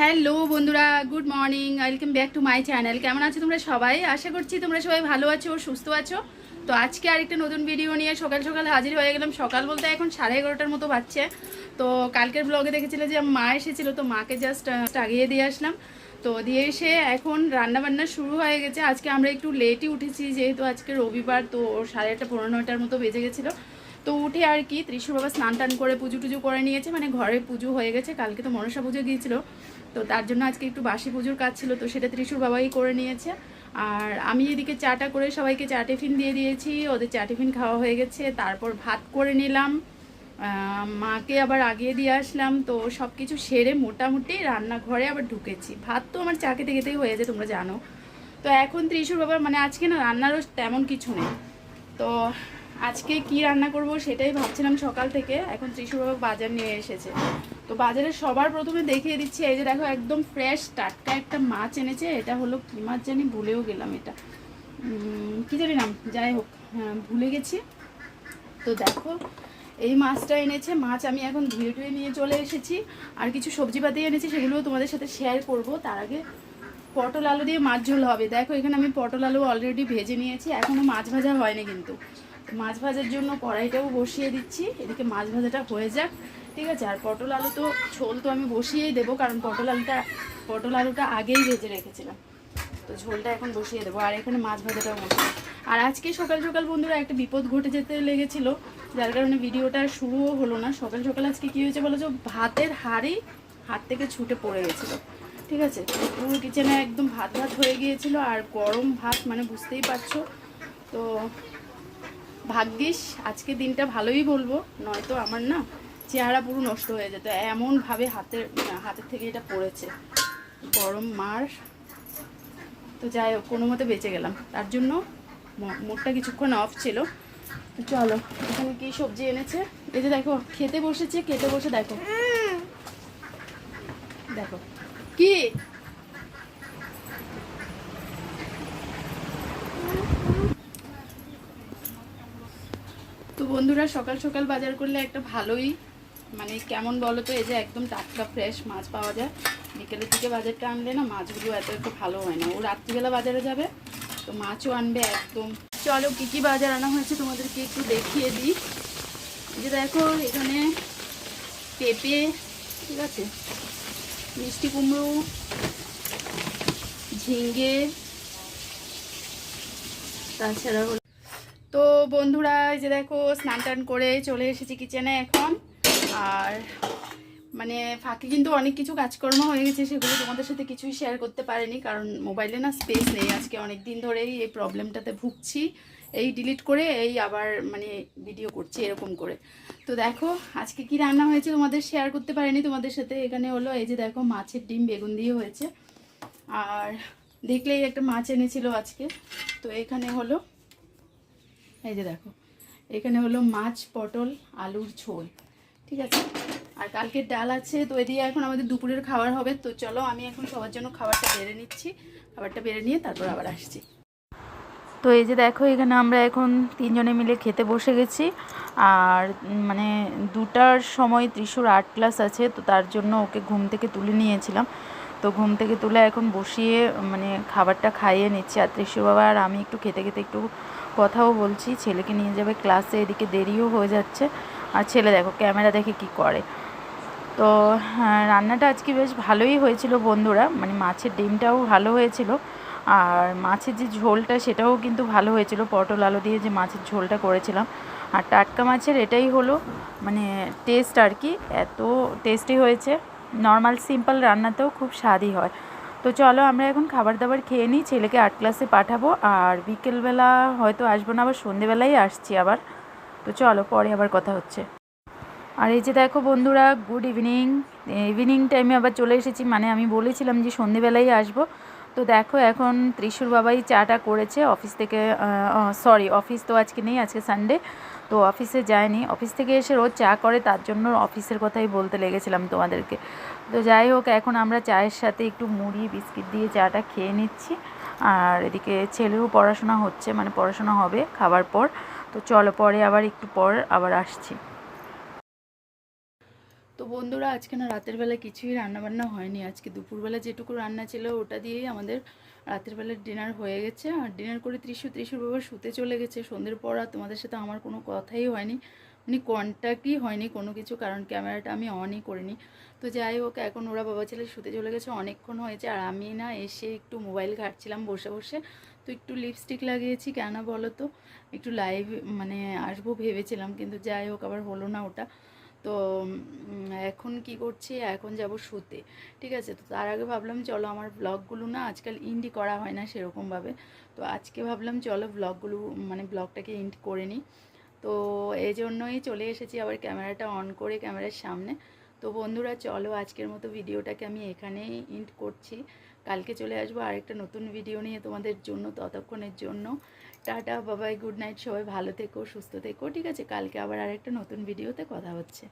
Hello বন্ধুরা, good morning, welcome back to my channel. কেমন আছো তোমরা সবাই? আশা করছি তোমরা সবাই ভালো আছো, সুস্থ আছো। তো আজকে আরেকটা নতুন ভিডিও নিয়ে সকাল সকাল হাজির হয়ে গেলাম। সকাল বলতে এখন সাড়ে এগারোটার মতো বাজছে। তো কালকের ব্লগে দেখেছিলে যে মা এসেছিল, তো মাকে জাস্ট আগিয়ে দিয়ে আসলাম। তো দিয়ে এসে এখন রান্না বান্না শুরু হয়ে গেছে। আজকে আমরা একটু লেটই উঠেছি, যেহেতু আজকে রবিবার, তো সাড়ে আটটা পনেরো নয়টার মতো বেজে গেছিল। তো উঠে আর কি, ত্রিশুর বাবা স্নান টান করে পুজো টুজো করে নিয়েছে। মানে ঘরে পুজো হয়ে গেছে, কালকে তো মনসা পুজো গিয়েছিল। তো তার জন্য আজকে একটু বাসি পুজোর কাজ ছিল, তো সেটা ত্রিশুর বাবাই করে নিয়েছে। আর আমি এদিকে চাটা করে সবাইকে চা টিফিন দিয়ে দিয়েছি, ওদের চা টিফিন খাওয়া হয়ে গেছে, তারপর ভাত করে নিলাম। মাকে আবার আগিয়ে দিয়ে আসলাম, তো সব কিছু সেরে মোটামুটি রান্নাঘরে আবার ঢুকেছি। ভাত তো আমার চা খেতে খেতেই হয়ে যায়, তোমরা জানো। তো এখন ত্রিশুর বাবা মানে আজকে না রান্নারও তেমন কিছু নেই। তো আজকে কি রান্না করব সেটাই ভাবছিলাম সকাল থেকে। এখন ত্রিশুর বাবা বাজার নিয়ে এসেছে। তো বাজারে সবার প্রথমে দেখিয়ে দিচ্ছি এই যে দেখো একদম ফ্রেশ টাটকা একটা মাছ এনেছে এটা হলো কি মাছ জানি ভুলেও গেলাম এটা। কি জানি নাম যাই হোক হ্যাঁ, ভুলে গেছি। তো দেখো এই মাছটা এনেছে মাছ আমি এখন ধুয়ে টুয়ে নিয়ে চলে এসেছি। আর কিছু সবজিপাতি এনেছি সেগুলোও তোমাদের সাথে শেয়ার করব। তার আগে পটল আলু দিয়ে মাছ ঝোল হবে। দেখো এখানে আমি পটল আলু অলরেডি ভেজে নিয়েছি এখনও মাছ ভাজা হয়নি কিন্তু। মাছ ভাজার জন্য কড়াইটাও বসিয়ে দিচ্ছি। এদিকে মাছ ভাজাটা হয়ে যাক, ঠিক আছে? আর পটল আলু তো ঝোল তো আমি বসিয়েই দেবো, কারণ পটল আলুটা পটল আলুটা আগেই ভেজে রেখেছিলাম। তো ঝোলটা এখন বসিয়ে দেবো, আর এখানে মাছ ভাজাটাও বসিয়ে আর আজকে সকাল সকাল বন্ধুরা একটা বিপদ ঘটে যেতে লেগেছিল, যার কারণে ভিডিওটা শুরুও হলো না। সকাল সকাল আজকে কী হয়েছে বলো যে ভাতের হাড়ি হাত থেকে ছুটে পড়ে গেছিল, ঠিক আছে? পুরো কিচেনে একদম ভাত ভাত হয়ে গিয়েছিল, আর গরম ভাত মানে বুঝতেই পারছ। তো ভাগ্যিস আজকে দিনটা ভালোই বলব, নয়তো আমার না চেহারা পুরো নষ্ট হয়ে যেত। এমনভাবে হাতের হাতের থেকে এটা পড়েছে। গরম মার। তো যাই হোক, কোনো মতে বেঁচে গেলাম। তার জন্য ম- মুডটা কিছুক্ষণ অফ ছিল। চলো, এখানে কি সবজি এনেছে? এই যে দেখো, খেতে বসেছে খেতে বসে দেখো। দেখো। কি? বন্ধুরা, সকাল সকাল বাজার করলে একটা ভালোই মানে কেমন বলো তো, এই যে একদম টাটকা ফ্রেশ মাছ পাওয়া যায়। বিকেলের দিকে বাজারটা আনলে না, মাছগুলো এত একটু ভালো হয় না। ও রাত্রিবেলা বাজারে যাবে, তো মাছও আনবে একদম। চলো, কী কী বাজার আনা হয়েছে তোমাদেরকে একটু দেখিয়ে দিই। যে দেখো, এখানে পেঁপে, ঠিক আছে? মিষ্টি কুমড়ো ঝিঙ্গে তাছাড়া তো বন্ধুরা, এই যে দেখো, স্নান টান করে চলে এসেছি কিচেনে এখন। আর মানে ফাঁকে কিন্তু অনেক কিছু কাজকর্ম হয়ে গেছে, সেগুলো তোমাদের সাথে কিছুই শেয়ার করতে পারিনি, কারণ মোবাইলে না স্পেস নেই। আজকে অনেক দিন ধরেই এই প্রবলেমটাতে ভুগছি, এই ডিলিট করে, এই আবার মানে ভিডিও করছি এরকম করে। তো দেখো, আজকে কি রান্না হয়েছে তোমাদের শেয়ার করতে পারিনি তোমাদের সাথে। এখানে হলো, এই যে দেখো, মাছের ডিম বেগুন দিয়ে হয়েছে। আর দেখলেই একটা মাছ এনেছিল আজকে। তো এখানে হলো এই যে দেখো, এখানে হলো মাছ, পটল, আলুর ঝোল, ঠিক আছে? আর কালকের ডাল আছে, তো এদিকে এখন আমাদের দুপুরের খাবার হবে, তো চলো আমি এখন সবার জন্য খাবারটা বেড়ে নিচ্ছি। খাবারটা বেড়ে নিয়ে তারপর আবার আসছি। তো এই যে দেখো, এখানে আমরা এখন তিনজনে মিলে খেতে বসে গেছি। আর মানে দুটার সময় ত্রিশুর আর্ট ক্লাস আছে, তো তার জন্য ওকে ঘুম থেকে তুলে নিয়েছিলাম। তো ঘুম থেকে তুলে এখন বসিয়ে মানে খাবারটা খাইয়ে নিচ্ছি। আর ত্রিশুর বাবা আর আমি একটু খেতে খেতে একটু কথাও বলছি। ছেলেকে নিয়ে যাবে ক্লাসে এদিকে দেরিও হয়ে যাচ্ছে। আর ছেলে দেখো ক্যামেরা দেখে কি করে। তো হ্যাঁ, রান্নাটা আজকে বেশ ভালোই হয়েছিল বন্ধুরা। মানে মাছের ডিমটাও ভালো হয়েছিল। আর মাছের যে ঝোলটা সেটাও কিন্তু ভালো হয়েছিল। পটল আলু দিয়ে যে মাছের ঝোলটা করেছিলাম। আর টাটকা মাছের এটাই হলো মানে টেস্ট আর কি। এত টেস্টি হয়েছে। নর্মাল, সিম্পল রান্নাতেও খুব স্বাদই হয়। তো চলো আমরা এখন খাবার দাবার খেয়ে নিই, ছেলেকে আর্ট ক্লাসে পাঠাবো। আর বিকেলবেলা হয়তো আসব না, আবার সন্ধেবেলাই আসছি আবার। তো চলো, পরে আবার কথা হচ্ছে। আর এই যে দেখো বন্ধুরা গুড ইভিনিং ইভিনিং টাইমে আবার চলে এসেছি। মানে আমি বলেছিলাম যে সন্ধেবেলাই আসব। তো দেখো এখন ত্রিশুর বাবাই চাটা করেছে। অফিস থেকে সরি অফিস তো আজকে নেই, আজকে সানডে তো অফিসে যায়নি। অফিস থেকে এসে রোজ চা করে, তার জন্য অফিসের কথাই বলতে লেগেছিলাম তোমাদেরকে। তো যাই হোক, এখন আমরা চায়ের সাথে একটু মুড়ি, বিস্কিট দিয়ে চাটা খেয়ে নিচ্ছি। আর এদিকে ছেলেও পড়াশোনা হচ্ছে মানে পড়াশোনা হবে খাবার পর। তো চলো, পরে আবার একটু পর আবার আসছি। তো বন্ধুরা, আজকে না রাতের বেলা কিছুই রান্না বান্না হয়নি। আজকে দুপুরবেলা যেটুকু রান্না ছিল ওটা দিয়েই আমাদের রাতের বেলার ডিনার হয়ে গেছে। আর ডিনার করে ত্রিশু, ত্রিশুর বাবা শুতে চলে গেছে। সন্ধ্যের পর আর তোমাদের সাথে আমার কোনো কথাই হয়নি। মানে কন্ট্যাক্টই হয়নি কোনো কিছু, কারণ ক্যামেরাটা আমি অনই করিনি। তো যাই হোক, এখন ওরা বাবা ছেলে শুতে চলে গেছে, অনেকক্ষণ হয়েছে। আর আমি না এসে একটু মোবাইল ঘাটছিলাম বসে বসে। তো একটু লিপস্টিক লাগিয়েছি, কেন বলো তো? একটু লাইভ মানে আসব ভেবেছিলাম, কিন্তু যাই হোক, আবার হলো না ওটা। তো এখন কি করছি? এখন যাব শুতে। ঠিক আছে? তো তার আগে ভাবলাম, চলো আমার ব্লগগুলো না আজকাল ইন্ডি করা হয় না সেরকমভাবে। তো আজকে ভাবলাম, চলো ব্লগগুলো মানে ব্লগটাকে ইন্ড করে নিই। তো এই জন্যই চলে এসেছি আবার ক্যামেরাটা অন করে ক্যামেরার সামনে। তো বন্ধুরা, চলো আজকের মতো ভিডিওটাকে আমি এখানেই ইন্ড করছি। কালকে চলে আসব আরেকটা নতুন ভিডিও নিয়ে তোমাদের জন্য, ততক্ষণের জন্য। টাটা, বাবাই, গুড নাইট, সবাই ভালো থেকো, সুস্থ থেকো, ঠিক আছে? কালকে আবার আরেকটা নতুন ভিডিওতে কথা হচ্ছে।